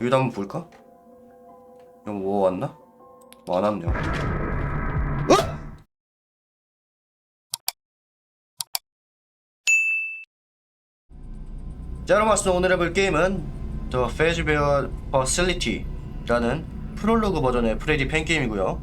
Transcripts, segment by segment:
여기다 한번 볼까? 여기 뭐 왔나? 뭐 안 왔네요. 어? 자, 여러분, 맞습니다. 오늘 해볼 게임은 The Fazbear Facility라는 프롤로그 버전의 프레디 팬 게임이고요.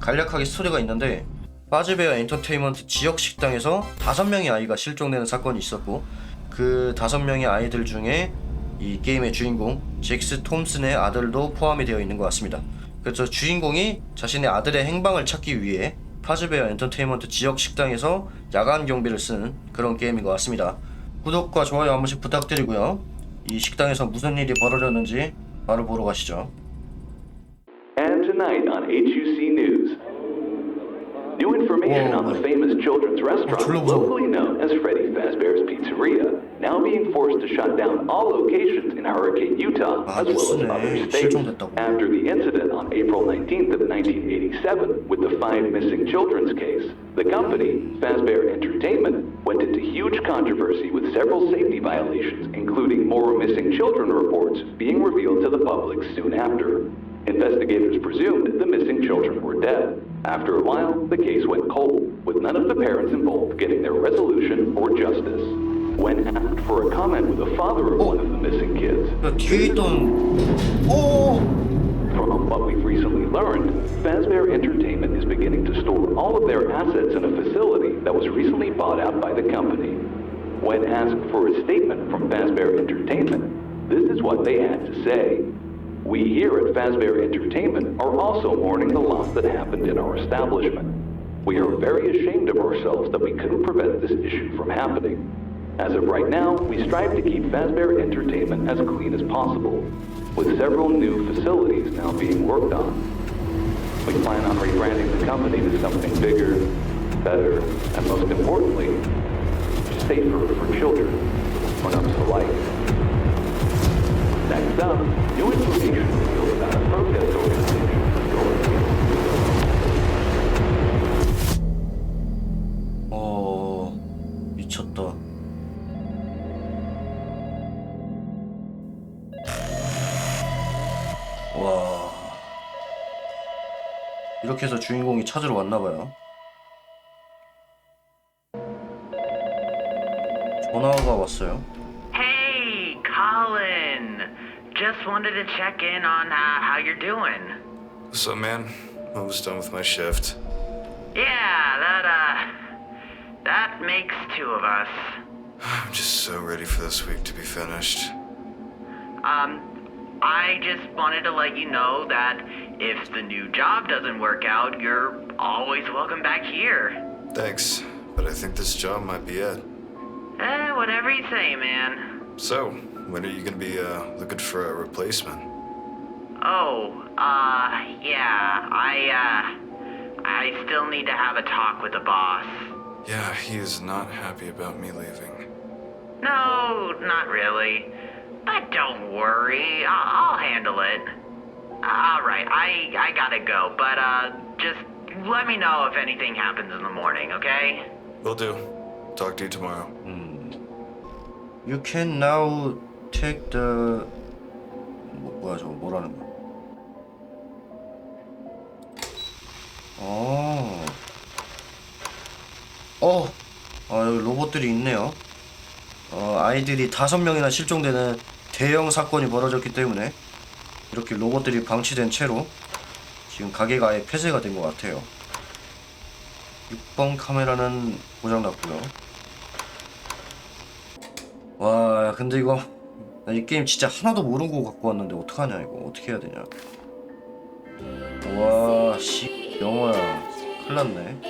간략하게 스토리가 있는데 파즈베어 엔터테인먼트 지역 식당에서 다섯 명의 아이가 실종되는 사건이 있었고 그 다섯 명의 아이들 중에 이 게임의 주인공 잭스 톰슨의 아들도 포함이 되어 있는 것 같습니다. 그래서 주인공이 자신의 아들의 행방을 찾기 위해 파즈베어 엔터테인먼트 지역 식당에서 야간 경비를 쓰는 그런 게임인 것 같습니다. 구독과 좋아요 한 번씩 부탁드리고요. 이 식당에서 무슨 일이 벌어졌는지 바로 보러 가시죠. And tonight on HUC News. New information Whoa. on the famous children's restaurant, locally known as Freddy Fazbear's Pizzeria, now being forced to shut down all locations in Hurricane Utah as well as other states. After the incident on April 19th of 1987 with the five missing children's case, the company, Fazbear Entertainment, went into huge controversy with several safety violations, including more missing children reports being revealed to the public soon after. Investigators presumed the missing children were dead. After a while, the case went cold, with none of the parents involved getting their resolution or justice. When asked for a comment with the father of one of the missing kids, oh. from what we've recently learned, Fazbear Entertainment is beginning to store all of their assets in a facility that was recently bought out by the company. When asked for a statement from Fazbear Entertainment, this is what they had to say. We here at Fazbear Entertainment also mourning the loss that happened in our establishment. We are very ashamed of ourselves that we couldn't prevent this issue from happening. As of right now, we strive to keep Fazbear Entertainment as clean as possible, with several new facilities now being worked on. We plan on rebranding the company to something bigger, better, and most importantly, safer for children to life. Next up, new information about a protest organization. 어 미쳤다. 와 이렇게 해서 주인공이 찾으러 왔나봐요. 전화가 왔어요. Hey, Colin. Just wanted to check in on uh, how you're doing. What's up, man? Almost done with my shift. Yeah, that uh, that makes two of us. I'm just so ready for this week to be finished. Um, I just wanted to let you know that if the new job doesn't work out, you're always welcome back here. Thanks, but I think this job might be it. Eh, whatever you say, man. So, when are you gonna be uh, looking for a replacement? Oh, uh, yeah, I uh, I still need to have a talk with the boss. Yeah, he is not happy about me leaving. No, not really. But don't worry, I'll, I'll handle it. All right, I I gotta go, but uh, just let me know if anything happens in the morning, okay? Will do. Talk to you tomorrow. You can now take the 뭐, 뭐야 저거 뭐라는 거야? 어. 어. 아 여기 로봇들이 있네요. 어 아이들이 다섯 명이나 실종되는 대형 사건이 벌어졌기 때문에 이렇게 로봇들이 방치된 채로 지금 가게가 아예 폐쇄가 된 것 같아요. 6번 카메라는 고장났고요. 와 근데 이거 나 이 게임 진짜 하나도 모르고 갖고 왔는데 어떡하냐 이거 어떻게 해야 되냐 와 씨 영어야. 큰일 났네.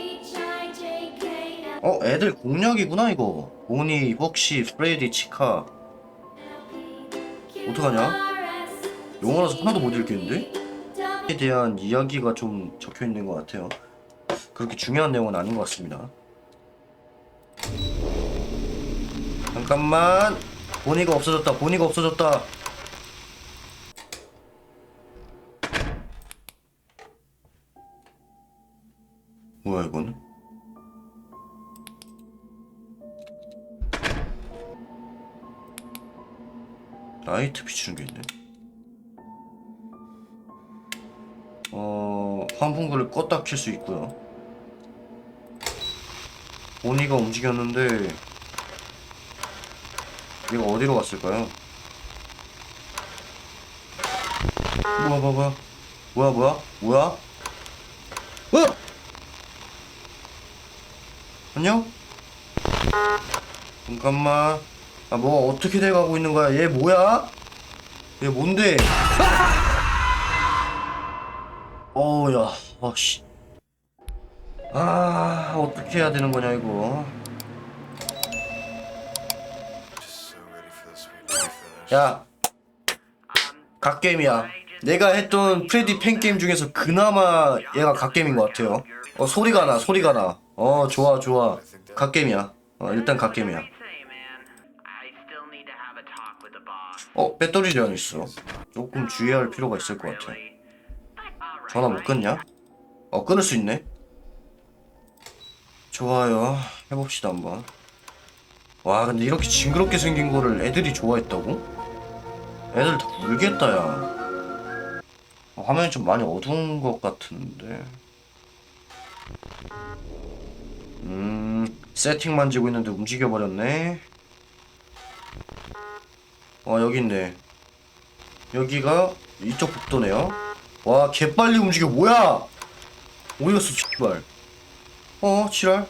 어 애들 공략이구나 이거. 보니 혹시 프레디 치카. 어떡하냐? 영어라서 하나도 못 읽겠는데? 에 대한 이야기가 좀 적혀 있는 것 같아요. 그렇게 중요한 내용은 아닌 것 같습니다. 잠깐만. 보니가 없어졌다 보니가 없어졌다 라이트 비추는 게 있네 어 환풍구를 껐다 킬 수 있고요. 보니가 움직였는데 얘가 어디로 갔을까요? 뭐야 뭐야 뭐야 뭐야 뭐야 뭐야 어? 안녕? 잠깐만 아 뭐 어떻게 돼가고 있는 거야? 얘 뭐야? 얘 뭔데? 어우야 아씨. 아 어떻게 해야 되는 거냐 이거. 야 갓게임이야. 내가 했던 프레디 팬게임 중에서 그나마 얘가 갓게임인 것 같아요. 어 소리가 나 소리가 나 어 좋아 좋아. 갓게임이야. 어 일단 갓게임이야 어 배터리 제한 있어. 조금 주의할 필요가 있을 것 같아. 전화 못 끊냐? 어 끊을 수 있네. 좋아요. 해봅시다 한번. 와 근데 이렇게 징그럽게 생긴 거를 애들이 좋아했다고? 애들 다 울겠다 야. 어, 화면이 좀 많이 어두운 것 같은데. 음 세팅 만지고 있는데 움직여버렸네 와 여기 있네. 여기가 이쪽 복도네요. 와 개빨리 움직여. 뭐야? 어디 갔어 씨발. 어 지랄?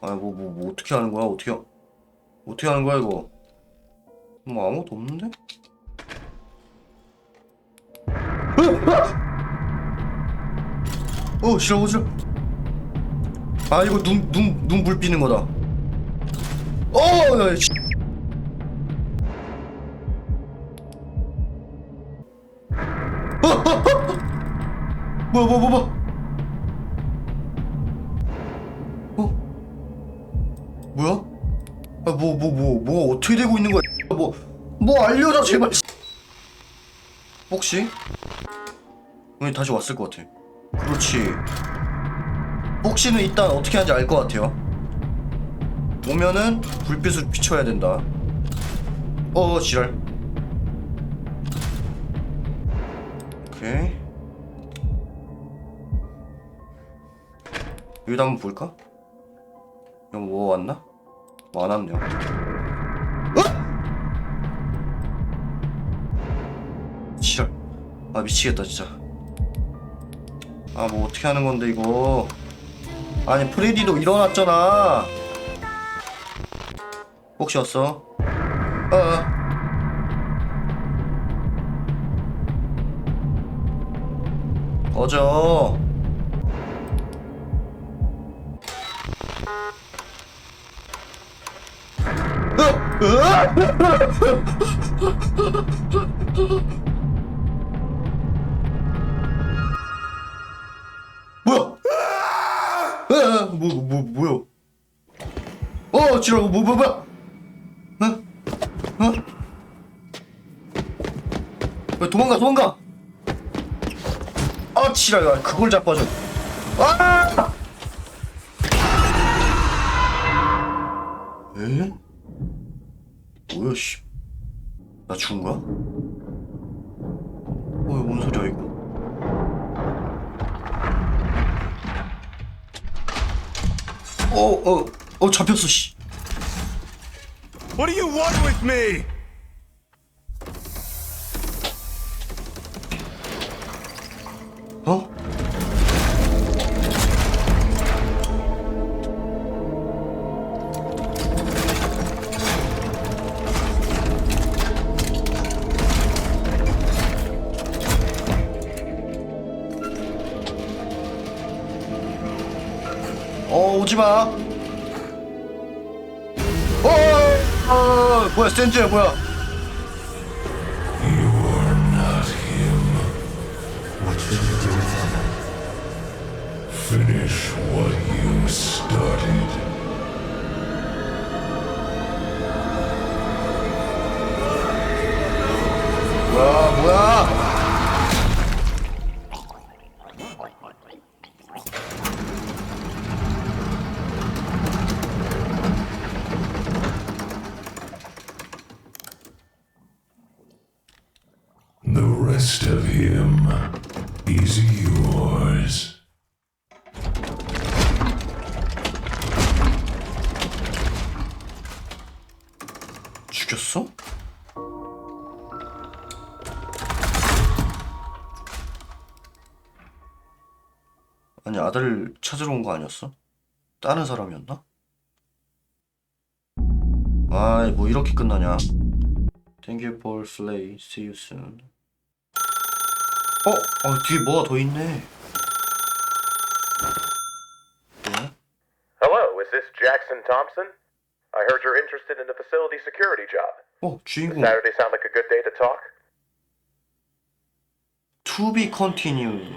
아뭐 뭐뭐 어떻게 하는 거야? 어떻게 하- 어떻게 하는 거야 이거? 뭐 아무것도 없는데? 어 싫어 싫어. 아 이거 눈 눈 눈 불 비는 거다 뭐야 뭐야 뭐야 어? 뭐야? 아 뭐 뭐 뭐뭐 어떻게 되고 있는 거야? 뭐뭐 알려줘 제발 혹시? 오늘 다시 왔을 것 같아. 그렇지. 혹시는 일단 어떻게 하는지 알 것 같아요 오면은 불빛을 비춰야 된다. 어 지랄. 오케이. 여기다 한번 볼까? 여기 뭐 왔나? 뭐 안 왔네요. 어? 지랄. 아 미치겠다 진짜. 아 뭐 어떻게 하는 건데 이거? 아니 프레디도 일어났잖아 혹시 왔어? 어 꺼져 뭐야? 아, 뭐, 뭐, 뭐야? 어, 지랄, 뭐, 뭐, 뭐야? 어? 어? 야, 도망가, 도망가! 아, 야, 그걸 자빠져. 아! 에? 뭐야, 씨. 나 죽은 거야? 어, 이거 뭔 소리야, 이거? 어, 어, 어, 잡혔어, 씨. What do you want with me? 어? 어, 오지 마. 어, 뭐야, 센즈야, 뭐야. Is yours. 죽였어? 아니 아들 찾으러 온 거 아니었어? 다른 사람이었나? 아이 뭐 이렇게 끝나냐 Thank you for play See you soon 어? 어 뒤에 뭐가 더 있네 네? Hello, is this Jackson Thompson? I heard you're interested in the facility security job. 어 주인공 Saturday sound like a good day to talk? To be continued.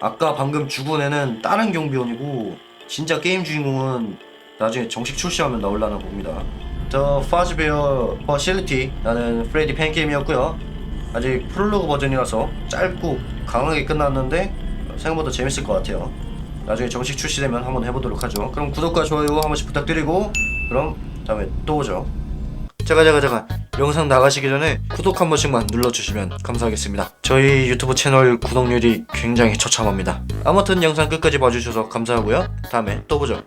아까 방금 죽은 애는 다른 경비원이고 진짜 게임 주인공은 나중에 정식 출시하면 나올라나 봅니다. The Fazbear Facility라는 프레디 팬 게임이었고요. 아직 프롤로그 버전이라서 짧고 강하게 끝났는데 생각보다 재밌을 것 같아요. 나중에 정식 출시되면 한번 해보도록 하죠. 그럼 구독과 좋아요 한 번씩 부탁드리고 그럼 다음에 또 오죠. 잠깐 잠깐 잠깐 영상 나가시기 전에 구독 한 번씩만 눌러주시면 감사하겠습니다 저희 유튜브 채널 구독률이 굉장히 처참합니다 아무튼 영상 끝까지 봐주셔서 감사하고요 다음에 또 보죠